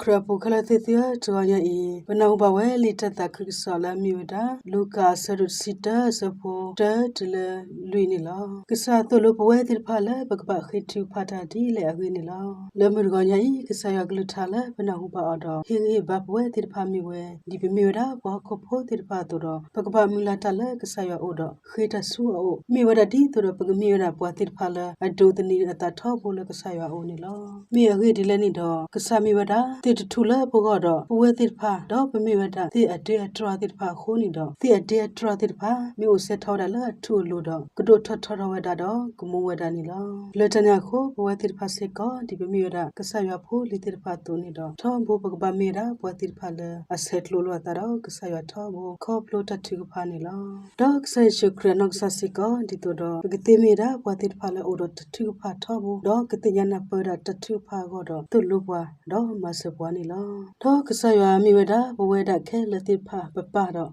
ခရပုခလသေသေတောရဤဘနောဘဝဲလီတတခရဆလာမီဝဒလူကာဆရုစီတာစဖိုတတလလွိနေလောကဆာတလူဘဝဲတိဖလာဘကပခိတူဖတာဒီလေအဝိနေလောလမရဂညာဤကဆာယဂလထလာဘနောဘအတော်ဟေဟေဘဘဝဲတိဖမီဝဲဒီပမီဝဒဘောခဖိုတိဖတောတော့ဘကပမီလာတလကဆာယအိုတော့ခေတဆူအိုမီဝဒဒီတောပကမီဝဒပွားတိဖလာအဒိုတနီအတထောဘလကဆာယအိုနေလောမီအခေဒီလည်းနေတော့ကဆာမီဝဒတိတထူလာဘောကတော့ဘဝဲတိဖတော့ပမီဝဒတိအတေအထရာတိဖခိုးနေတော့တိအတေအထရာတိဖမြို့ဆက်ထောတယ်လားထူလို့တော့ကဒိုထထရဝဒတော့ကမဝဒနီလောလတနာခိုဘဝတိဖစေကောဒီပမီဝဒကဆာယဖိုလီတိဖတူနေတော့ထောဘဘကပမီရာဘဝတိဖလအဆက်လို့လို့တာတော့ကဆာယထောဘခေါပလိုတတူဖာနေလောတော့ကဆာရှုခရနော့ဆာစီကောဒီတော့တော့ကတိမီရာဘဝတိဖလအိုတော့တတူဖာထောဘတော့ကတိညာနာပရတတူဖာကောတော့သူ့လူဘွားတော့မဆဘွားနေလောတော့ကဆာယမီဝဒဘဝဒခဲလတိဖာပပတော့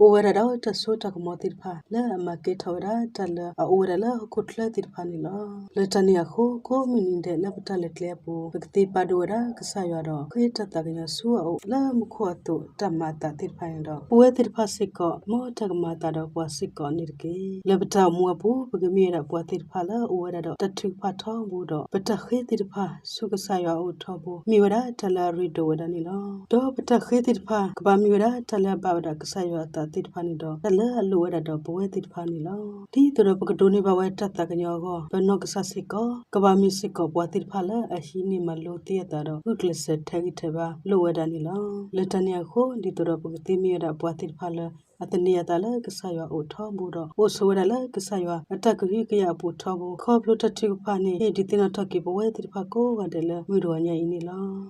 owera da ta so ta ko motir pha la ma ke thora ta la owera la ko thla tir pha ni la la ta ni ko ko min ni de la ta le kle po pakti pa do ra ka sa yo do khe ta ta ga su o la mu kho to ta ma ta tir pha ni do po tir pha sik ko mo ta ma ta do po sik ko ni ke la ta mu po pa ga mi ra po tir pha la owera do ta thu pha tho bu do pa ta khe tir pha su ka sa yo o tho bu mi ra ta la ri do da ni lo do pa ta khe tir pha ka ba mi ra ta la ba da ka sa yo ta တိတဖာနေတော့တလဲလိုဝဲတော့ဘဝတိတဖာနေလောဒီတော့ပကဒိုနေဘဝတတ်တကညောကဘနော့ကဆစစ်ကကဘာမီစစ်ကဘဝတိတဖာလဲအရှိနေမလို့တည့်တတော့ဟုတ်ကလစထဲကြီးတပါလိုဝဲတာနေလောလက်တနေခိုဒီတော့ပကတိမီရဘဝတိတဖာလဲအတနီယတလည်းကဆာယောအိုထောဘူတော့အိုဆိုရလည်းကဆာယောအတက်ကြီးကရပူထောဘူခေါပလို့တတိကဖာနေဒီတင်တော့ကီဘဝဲတိဖာကိုကတယ်လဲမြို့တော်ညိုင်းနေလား